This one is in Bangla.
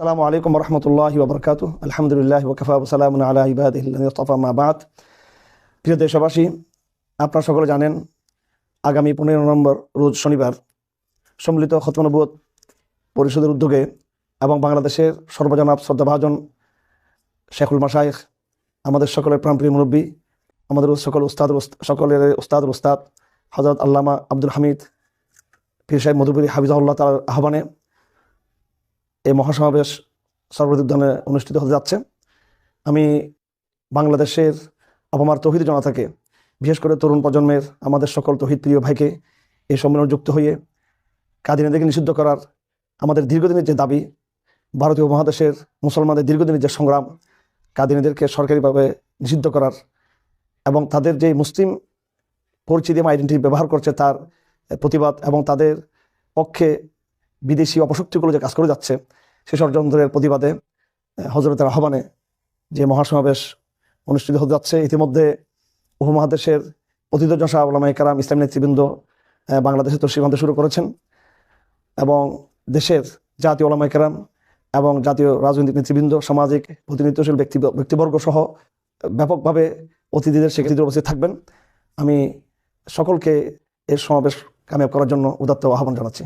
আসসালামু আলাইকুম রহমতুল্লাহ ওবরকাত আলহামদুলিল্লাহ ওকফা সালাম আলা ইবাদিল্লাফা মাবাদ প্রিয় দেশবাসী, আপনারা সকলে জানেন, আগামী পনেরো নভেম্বর, রোজ শনিবার, সম্মিলিত খতমনবুত পরিষদের উদ্যোগে এবং বাংলাদেশের সর্বজনাব শ্রদ্ধাভাজন শেখুল মাসাইখ আমাদের সকলের প্রাণপ্রিয় মুরব্বী, আমাদের সকল উস্তাদ সকলের উস্তাদ উস্তাদ হজরত আল্লামা আব্দুল হামিদ, পীর সাহেব মধুপুরী হাফিজাউল্লাহ তার আহ্বানে এই মহাসমাবেশ সর্বদুদ্যানে অনুষ্ঠিত হতে যাচ্ছে। আমি বাংলাদেশের অপমার তহিদ জনতাকে, বিশেষ করে তরুণ প্রজন্মের, আমাদের সকল তহিদ প্রিয় ভাইকে এই সম্মেলনে যুক্ত হয়ে কাদিনীদেরকে নিষিদ্ধ করার আমাদের দীর্ঘদিনের যে দাবি, ভারতীয় উপমহাদেশের মুসলমানদের দীর্ঘদিনের যে সংগ্রাম কাদিনীদেরকে সরকারিভাবে নিষিদ্ধ করার এবং তাদের যে মুসলিম পরিচিতি এবং আইডেন্টিটি ব্যবহার করছে তার প্রতিবাদ এবং তাদের পক্ষে বিদেশি অপশক্তিগুলো যে কাজ করে যাচ্ছে সে ষড়যন্ত্রের প্রতিবাদে হজরতের আহ্বানে যে মহাসমাবেশ অনুষ্ঠিত হতে যাচ্ছে, ইতিমধ্যে উপমহাদেশের অতীতজন শাহ আলমা কারাম ইসলাম নেতৃবৃন্দ বাংলাদেশে তো সীমান্ত শুরু করেছেন এবং দেশের জাতীয় ওলামাই কেরাম এবং জাতীয় রাজনৈতিক নেতৃবৃন্দ, সামাজিক প্রতিনিধিত্বশীল ব্যক্তি, ব্যক্তিবর্গ সহ ব্যাপকভাবে অতিথিদের সেক্ষেত্রে উপস্থিত থাকবেন। আমি সকলকে এর সমাবেশ কামিয়াব করার জন্য উদাত্ত আহ্বান জানাচ্ছি।